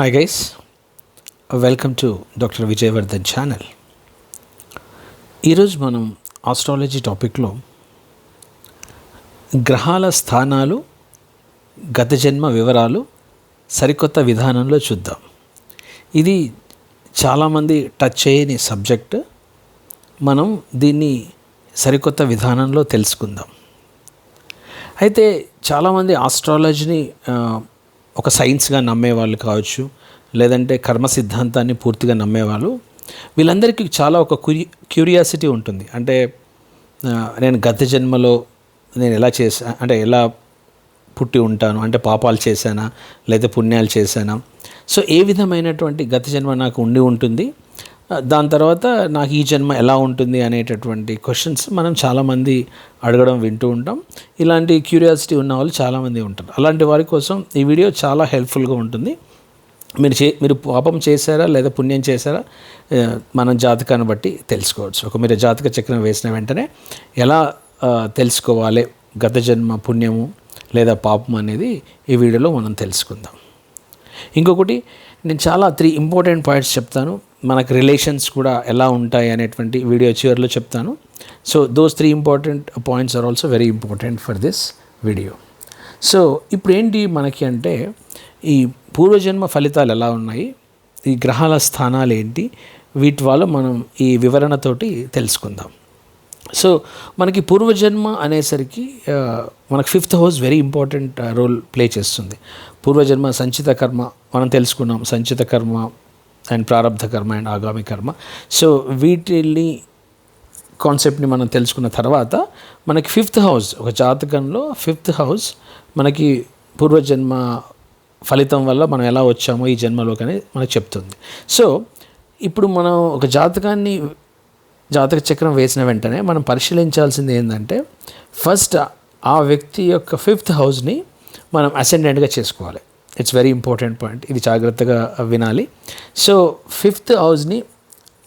Hi guys welcome to doctor Vijayavardhan channel ఈరోజు మనం astrology టాపిక్లో గ్రహాల స్థానాలు గత జన్మ వివరాలు సరికొత్త విధానంలో చూద్దాం. ఇది చాలామంది టచ్ చేయని సబ్జెక్ట్ మనం దీన్ని సరికొత్త విధానంలో తెలుసుకుందాం. అయితే చాలామంది ఆస్ట్రాలజీని ఒక సైన్స్గా నమ్మేవాళ్ళు కావచ్చు లేదంటే కర్మ సిద్ధాంతాన్ని పూర్తిగా నమ్మేవాళ్ళు. వీళ్ళందరికీ చాలా ఒక క్యూరియాసిటీ ఉంటుంది. అంటే నేను గత జన్మలో నేను ఎలా చేసా అంటే ఎలా పుట్టి ఉంటాను అంటే పాపాలు చేశానా లేదా పుణ్యాలు చేశానా. సో ఏ విధమైనటువంటి గత జన్మ నాకు ఉండి ఉంటుంది. దాని తర్వాత నాకు ఈ జన్మ ఎలా ఉంటుంది అనేటటువంటి క్వశ్చన్స్ మనం చాలామంది అడగడం వింటూ ఉంటాం. ఇలాంటి క్యూరియాసిటీ ఉన్న వాళ్ళు చాలామంది ఉంటారు. అలాంటి వారి కోసం ఈ వీడియో చాలా హెల్ప్ఫుల్గా ఉంటుంది. మీరు చే మీరు పాపం చేశారా లేదా పుణ్యం చేశారా? మనం జాతకాన్ని బట్టి తెలుసుకోవచ్చు. ఒక మీరు జాతక చక్రం వేసిన వెంటనే ఎలా తెలుసుకోవాలి? గత జన్మ పుణ్యము లేదా పాపం అనేది ఈ వీడియోలో మనం తెలుసుకుందాం. ఇంకొకటి నేను చాలా త్రీ ఇంపార్టెంట్ పాయింట్స్ చెప్తాను. మనకు రిలేషన్స్ కూడా ఎలా ఉంటాయి అనేటువంటి వీడియో చివరిలో చెప్తాను. So those three important points are also very important for this video so ఇప్పుడు ఏంటి మనకి అంటే ఈ పూర్వజన్మ ఫలితాలు ఎలా ఉన్నాయి? ఈ గ్రహాల స్థానాలు ఏంటి? వీటి వల్ల మనం ఈ వివరణతోటి తెలుసుకుందాం. సో మనకి పూర్వజన్మ అనేసరికి మనకు fifth house very important role play చేస్తుంది. పూర్వజన్మ సంచిత కర్మ మనం తెలుసుకున్నాం సంచిత కర్మ అండ్ ప్రారంధ కర్మ అండ్ ఆగామి కర్మ. సో వీటిని కాన్సెప్ట్ని మనం తెలుసుకున్న తర్వాత మనకి ఫిఫ్త్ హౌస్ ఒక జాతకంలో ఫిఫ్త్ హౌస్ మనకి పూర్వజన్మ ఫలితం వల్ల మనం ఎలా వచ్చామో ఈ జన్మలోకి అనేది మనకు చెప్తుంది. సో ఇప్పుడు మనం ఒక జాతకాన్ని జాతక చక్రం వేసిన వెంటనే మనం పరిశీలించాల్సింది ఏంటంటే ఫస్ట్ ఆ వ్యక్తి యొక్క ఫిఫ్త్ హౌస్ని మనం అసెండెంట్గా చేసుకోవాలి. ఇట్స్ వెరీ ఇంపార్టెంట్ పాయింట్ ఇది జాగ్రత్తగా వినాలి. సో ఫిఫ్త్ హౌస్ని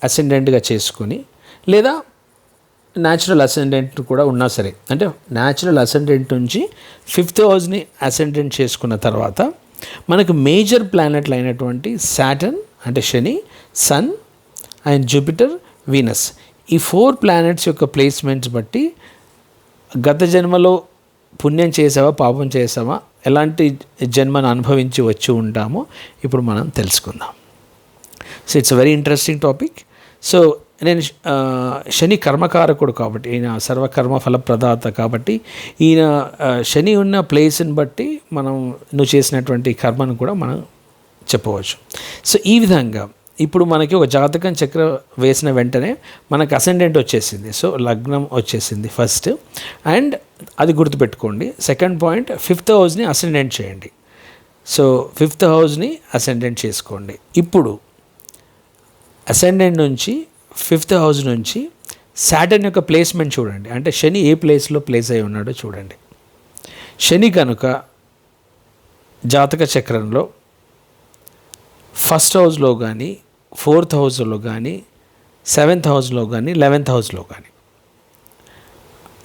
అసెండెంట్గా చేసుకొని లేదా న్యాచురల్ అసెండెంట్ కూడా ఉన్నా సరే అంటే న్యాచురల్ అసెండెంట్ నుంచి ఫిఫ్త్ హౌస్ని అసెండెంట్ చేసుకున్న తర్వాత మనకు మేజర్ ప్లానెట్లు అయినటువంటి సాటర్న్ అంటే శని సన్ అండ్ జూపిటర్ వీనస్ ఈ ఫోర్ ప్లానెట్స్ యొక్క ప్లేస్మెంట్స్ బట్టి గత జన్మలో పుణ్యం చేసావా పాపం చేసావా ఎలాంటి జన్మను అనుభవించి వచ్చి ఉంటామో ఇప్పుడు మనం తెలుసుకుందాం. So it's very interesting topic so నేను శని కర్మకారకుడు కాబట్టి ఈయన సర్వకర్మ ఫలప్రదాత కాబట్టి ఈయన శని ఉన్న ప్లేస్ని బట్టి మనం నువ్వు చేసినటువంటి కర్మను కూడా మనం చెప్పవచ్చు. సో ఈ విధంగా ఇప్పుడు మనకి ఒక జాతకం చక్ర వేసిన వెంటనే మనకు అసెండెంట్ వచ్చేసింది. సో లగ్నం వచ్చేసింది ఫస్ట్ అండ్ అది గుర్తుపెట్టుకోండి. సెకండ్ పాయింట్ ఫిఫ్త్ హౌస్ని అసెండెంట్ చేయండి. సో ఫిఫ్త్ హౌస్ని అసెండెంట్ చేసుకోండి. ఇప్పుడు అసెండెంట్ నుంచి ఫిఫ్త్ హౌస్ నుంచి శాటర్న్ యొక్క ప్లేస్మెంట్ చూడండి. అంటే శని ఏ ప్లేస్లో ప్లేస్ అయి ఉన్నాడో చూడండి. శని కనుక జాతక చక్రంలో ఫస్ట్ హౌస్లో కానీ ఫోర్త్ హౌస్లో కానీ సెవెంత్ హౌస్లో కానీ లెవెన్త్ హౌస్లో కానీ.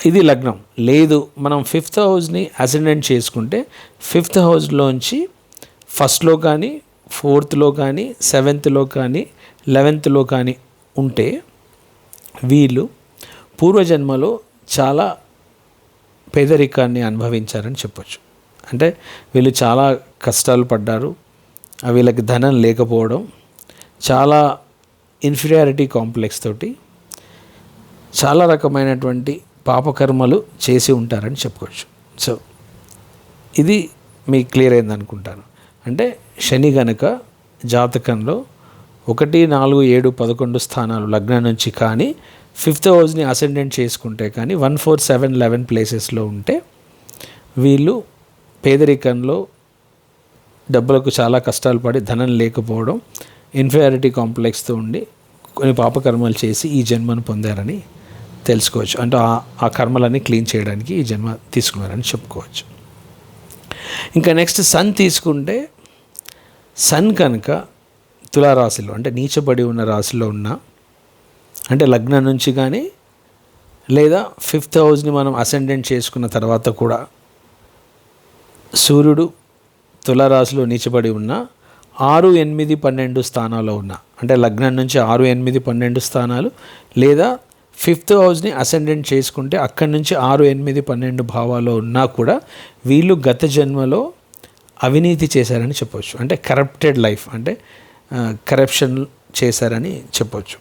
ఇది లగ్నం. లేదు మనం ఫిఫ్త్ హౌస్ని అసెండెంట్ చేసుకుంటే ఫిఫ్త్ హౌస్లోంచి ఫస్ట్లో కానీ ఫోర్త్లో కానీ సెవెంత్లో కానీ లెవెన్త్లో కానీ ఉంటే వీళ్ళు పూర్వజన్మలో చాలా పేదరికాన్ని అనుభవించారని చెప్పొచ్చు. అంటే వీళ్ళు చాలా కష్టాలు పడ్డారు వీళ్ళకి ధనం లేకపోవడం చాలా ఇన్ఫీరియారిటీ కాంప్లెక్స్ తోటి చాలా రకమైనటువంటి పాపకర్మలు చేసి ఉంటారని చెప్పుకోవచ్చు. సో ఇది మీకు క్లియర్ అయింది అనుకుంటాను. అంటే శని గనక జాతకంలో ఒకటి నాలుగు ఏడు పదకొండు స్థానాలు లగ్నం నుంచి కానీ ఫిఫ్త్ హౌస్ని అసెండెంట్ చేసుకుంటే కానీ వన్ ఫోర్ సెవెన్ లెవెన్ ప్లేసెస్లో ఉంటే వీళ్ళు పేదరికంలో డబ్బులకు చాలా కష్టాలు పడి ధనం లేకపోవడం ఇన్ఫీరియారిటీ కాంప్లెక్స్తో ఉండి కొన్ని పాపకర్మలు చేసి ఈ జన్మను పొందారని తెలుసుకోవచ్చు. అంటే ఆ- ఆ కర్మలన్నీ క్లీన్ చేయడానికి ఈ జన్మ తీసుకున్నారని చెప్పుకోవచ్చు. ఇంకా నెక్స్ట్ సన్ తీసుకుంటే సన్ కనుక తులారాశిలో అంటే నీచబడి ఉన్న రాశిలో ఉన్న అంటే లగ్నం నుంచి కానీ లేదా ఫిఫ్త్ హౌస్ని మనం అసెండెంట్ చేసుకున్న తర్వాత కూడా సూర్యుడు తులారాశిలో నీచబడి ఉన్న ఆరు ఎనిమిది పన్నెండు స్థానాల్లో ఉన్న అంటే లగ్నం నుంచి ఆరు ఎనిమిది పన్నెండు స్థానాలు లేదా ఫిఫ్త్ హౌస్ని అసెండెంట్ చేసుకుంటే అక్కడి నుంచి ఆరు ఎనిమిది పన్నెండు భావాల్లో ఉన్నా కూడా వీళ్ళు గత జన్మలో అవినీతి చేశారని చెప్పవచ్చు అంటే కరప్టెడ్ లైఫ్ అంటే కరప్షన్ చేశారని చెప్పవచ్చు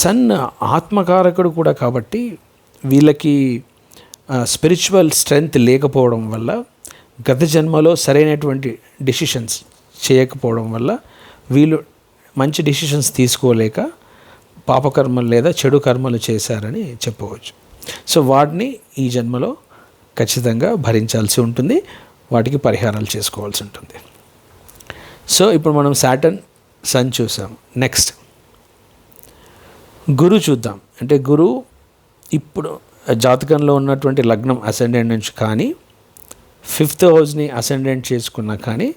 సన్ ఆత్మకారకుడు కూడా కాబట్టి వీళ్ళకి స్పిరిచువల్ స్ట్రెంగ్త్ లేకపోవడం వల్ల గత జన్మలో సరైనటువంటి డిసిషన్స్ చేయకపోవడం వల్ల వీళ్ళు మంచి డిసిషన్స్ తీసుకోలేక పాపకర్మలు లేదా చెడు కర్మలు చేశారని చెప్పవచ్చు. సో వాటిని ఈ జన్మలో ఖచ్చితంగా భరించాల్సి ఉంటుంది. వాటికి పరిహారాలు చేసుకోవాల్సి ఉంటుంది. సో ఇప్పుడు మనం సాటన్ సన్ చూసాం. నెక్స్ట్. గురు చూద్దాం. అంటే గురు ఇప్పుడు జాతకంలో ఉన్నటువంటి లగ్నం అసెండెంట్ నుంచి కానీ ఫిఫ్త్ హౌస్ని అసెండెంట్ చేసుకున్నా కానీ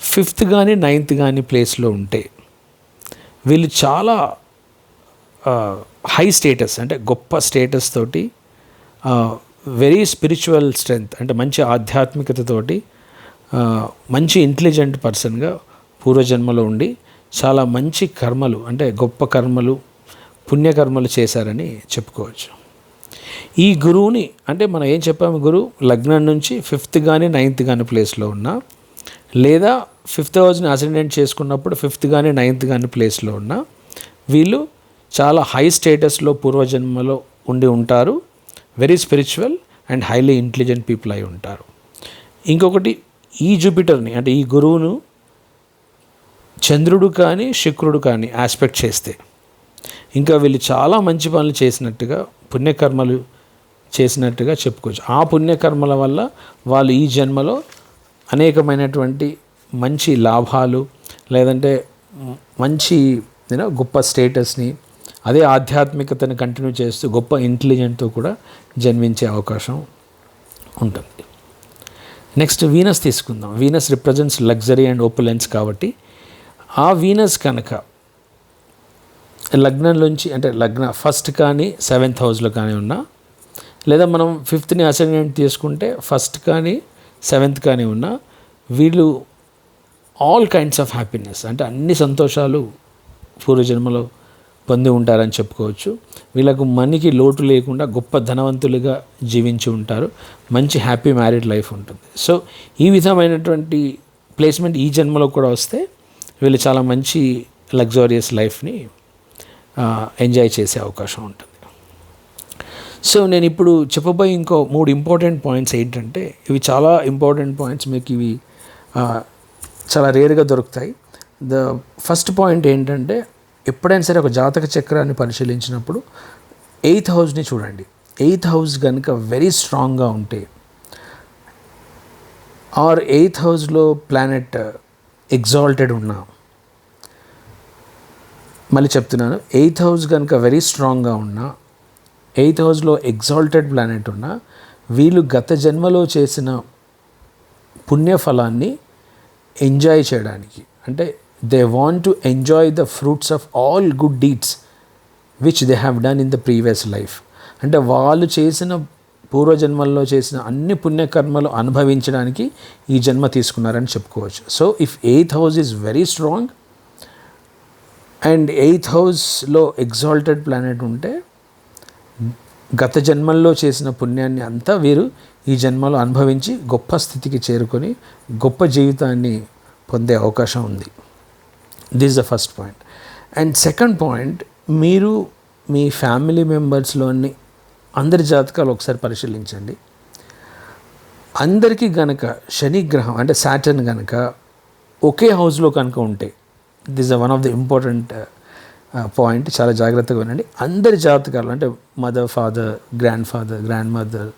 ఫిఫ్త్ కానీ నైన్త్ కానీ ప్లేస్లో ఉంటే వీళ్ళు చాలా హై స్టేటస్ అంటే గొప్ప స్టేటస్ తోటి వెరీ స్పిరిచువల్ స్ట్రెంగ్త్ అంటే మంచి ఆధ్యాత్మికతతోటి మంచి ఇంటెలిజెంట్ పర్సన్గా పూర్వజన్మలో ఉండి చాలా మంచి కర్మలు అంటే గొప్ప కర్మలు పుణ్యకర్మలు చేశారని చెప్పుకోవచ్చు. ఈ గురువుని అంటే మనం ఏం చెప్పాము గురువు లగ్నం నుంచి ఫిఫ్త్ కానీ నైన్త్ కానీ ప్లేస్లో ఉన్నా లేదా ఫిఫ్త్ హౌస్ని అసెండెంట్ చేసుకున్నప్పుడు ఫిఫ్త్ కానీ నైన్త్ కానీ ప్లేస్లో ఉన్నా వీళ్ళు చాలా హై స్టేటస్లో పూర్వజన్మలో ఉండి ఉంటారు. Very spiritual and highly intelligent people అయి ఉంటారు. ఇంకొకటి ఈ జూపిటర్ని అంటే ఈ గురువును చంద్రుడు కానీ శుక్రుడు కానీ ఆస్పెక్ట్ చేస్తే ఇంకా వీళ్ళు చాలా మంచి పనులు చేసినట్టుగా పుణ్యకర్మలు చేసినట్టుగా చెప్పుకోవచ్చు. ఆ పుణ్యకర్మల వల్ల వాళ్ళు ఈ జన్మలో అనేకమైనటువంటి మంచి లాభాలు లేదంటే మంచి గొప్ప స్టేటస్ని అదే ఆధ్యాత్మికతను కంటిన్యూ చేస్తూ గొప్ప ఇంటెలిజెంట్తో కూడా జన్మించే అవకాశం ఉంటుంది. నెక్స్ట్ వీనస్ తీసుకుందాం. Venus represents luxury and opulence కాబట్టి ఆ వీనస్ కనుక లగ్నంలోంచి అంటే లగ్న ఫస్ట్ కానీ సెవెంత్ హౌస్లో కానీ ఉన్నా లేదా మనం ఫిఫ్త్ని అసైన్మెంట్ తీసుకుంటే ఫస్ట్ కానీ సెవెంత్ కానీ ఉన్నా వీళ్ళు ఆల్ కైండ్స్ ఆఫ్ హ్యాపీనెస్ అంటే అన్ని సంతోషాలు పూర్వజన్మలో పొంది ఉంటారని చెప్పుకోవచ్చు. వీళ్ళకు మనీకి లోటు లేకుండా గొప్ప ధనవంతులుగా జీవించి ఉంటారు. మంచి హ్యాపీ మ్యారీడ్ లైఫ్ ఉంటుంది. సో ఈ విధమైనటువంటి ప్లేస్మెంట్ ఈ జన్మలో కూడా వస్తే వీళ్ళు చాలా మంచి లగ్జరియస్ లైఫ్ని ఎంజాయ్ చేసే అవకాశం ఉంటుంది. సో నేను ఇప్పుడు చెప్పబోయే ఇంకో మూడు ఇంపార్టెంట్ పాయింట్స్ ఏంటంటే ఇవి చాలా ఇంపార్టెంట్ పాయింట్స్ మీకు ఇవి చాలా రేర్గా దొరుకుతాయి. ద ఫస్ట్ పాయింట్ ఏంటంటే ఎప్పుడైనా సరే ఒక జాతక చక్రాన్ని పరిశీలించినప్పుడు ఎయిత్ హౌస్ని చూడండి. ఎయిత్ హౌస్ కనుక వెరీ స్ట్రాంగ్గా ఉంటే ఆర్ ఎయిత్ హౌస్లో ప్లానెట్ ఎగ్జాల్టెడ్ ఉన్నా మళ్ళీ చెప్తున్నాను. ఎయిత్ హౌస్ కనుక వెరీ స్ట్రాంగ్గా ఉన్నా ఎయిత్ హౌస్లో ఎగ్జాల్టెడ్ ప్లానెట్ ఉన్నా వీళ్ళు గత జన్మలో చేసిన పుణ్యఫలాన్ని ఎంజాయ్ చేయడానికి అంటే they want to enjoy the fruits of all good deeds which they have done in the previous life అంటే వాళ్ళు చేసిన పూర్వజన్మల్లో చేసిన అన్ని పుణ్యకర్మలు అనుభవించడానికి ఈ జన్మ తీసుకున్నారని చెప్పుకోవచ్చు. So if eighth house is very strong and eighth హౌస్లో ఎగ్జాల్టెడ్ ప్లానెట్ ఉంటే గత జన్మల్లో చేసిన పుణ్యాన్ని అంతా వీరు ఈ జన్మలో అనుభవించి గొప్ప స్థితికి చేరుకొని గొప్ప జీవితాన్ని పొందే అవకాశం ఉంది. This the first point and second point మీరు మీ ఫ్యామిలీ మెంబర్స్లోని అందరి జాతకాలు ఒకసారి పరిశీలించండి. అందరికీ గనక శనిగ్రహం అంటే సాటర్న్ గనక ఒకే హౌస్లో కనుక ఉంటే this one of the important point చాలా జాగ్రత్తగా ఉండండి అందరి జాతకాలు అంటే mother father grand father grand mother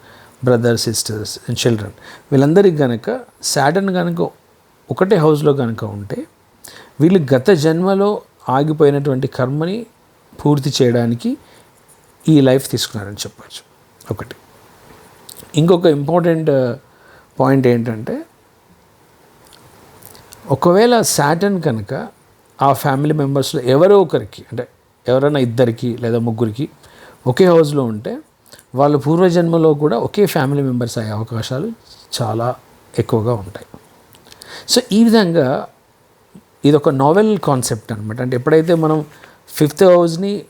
brother sisters and children వీళ్ళందరికీ కనుక సాటర్న్ కనుక ఒకటే హౌస్లో కనుక ఉంటే వీళ్ళు గత జన్మలో ఆగిపోయినటువంటి కర్మని పూర్తి చేయడానికి ఈ లైఫ్ తీసుకున్నారని చెప్పచ్చు. ఒకటి. ఇంకొక ఇంపార్టెంట్ పాయింట్ uh, ఏంటంటే ఒకవేళ శాటన్ కనుక ఆ ఫ్యామిలీ మెంబర్స్లో ఎవరో ఒకరికి అంటే ఎవరైనా ఇద్దరికి లేదా ముగ్గురికి ఒకే హౌస్లో ఉంటే వాళ్ళ పూర్వజన్మలో కూడా ఒకే ఫ్యామిలీ మెంబర్స్ అయ్యే అవకాశాలు చాలా ఎక్కువగా ఉంటాయి. సో ఈ విధంగా ఇది ఒక నావెల్ కాన్సెప్ట్ అనమాట అంటే ఎప్పుడైతే మనం ఫిఫ్త్ హౌస్ని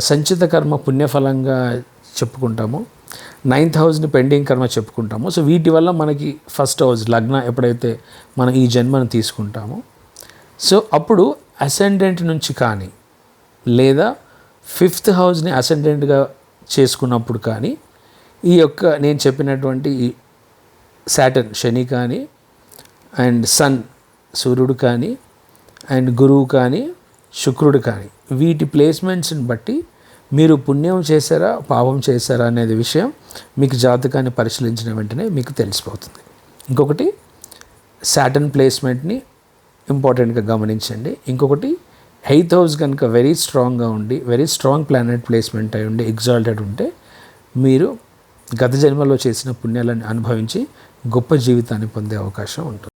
సంచిత కర్మ పుణ్యఫలంగా చెప్పుకుంటామో నైన్త్ హౌస్ని పెండింగ్ కర్మ చెప్పుకుంటామో సో వీటి వల్ల మనకి ఫస్ట్ హౌస్ లగ్న ఎప్పుడైతే మనం ఈ జన్మను తీసుకుంటామో సో అప్పుడు అసెండెంట్ నుంచి కానీ లేదా ఫిఫ్త్ హౌస్ని అసెండెంట్గా చేసుకున్నప్పుడు కానీ ఈ యొక్క నేను చెప్పినటువంటి ఈ సాటర్న్ శని కానీ అండ్ సన్ సూర్యుడు కానీ అండ్ గురువు కానీ శుక్రుడు కానీ వీటి ప్లేస్మెంట్స్ని బట్టి మీరు పుణ్యం చేశారా పాపం చేశారా అనేది విషయం మీకు జాతకాన్ని పరిశీలించిన వెంటనే మీకు తెలిసిపోతుంది. ఇంకొకటి సాటర్న్ ప్లేస్మెంట్ని ఇంపార్టెంట్గా గమనించండి. ఇంకొకటి ఎయిత్ హౌస్ కనుక వెరీ స్ట్రాంగ్గా ఉండి వెరీ స్ట్రాంగ్ ప్లానెట్ ప్లేస్మెంట్ అయి ఉండి ఎగ్జాల్టెడ్ ఉంటే మీరు గత జన్మలో చేసిన పుణ్యాలను అనుభవించి గొప్ప జీవితాన్ని పొందే అవకాశం ఉంటుంది.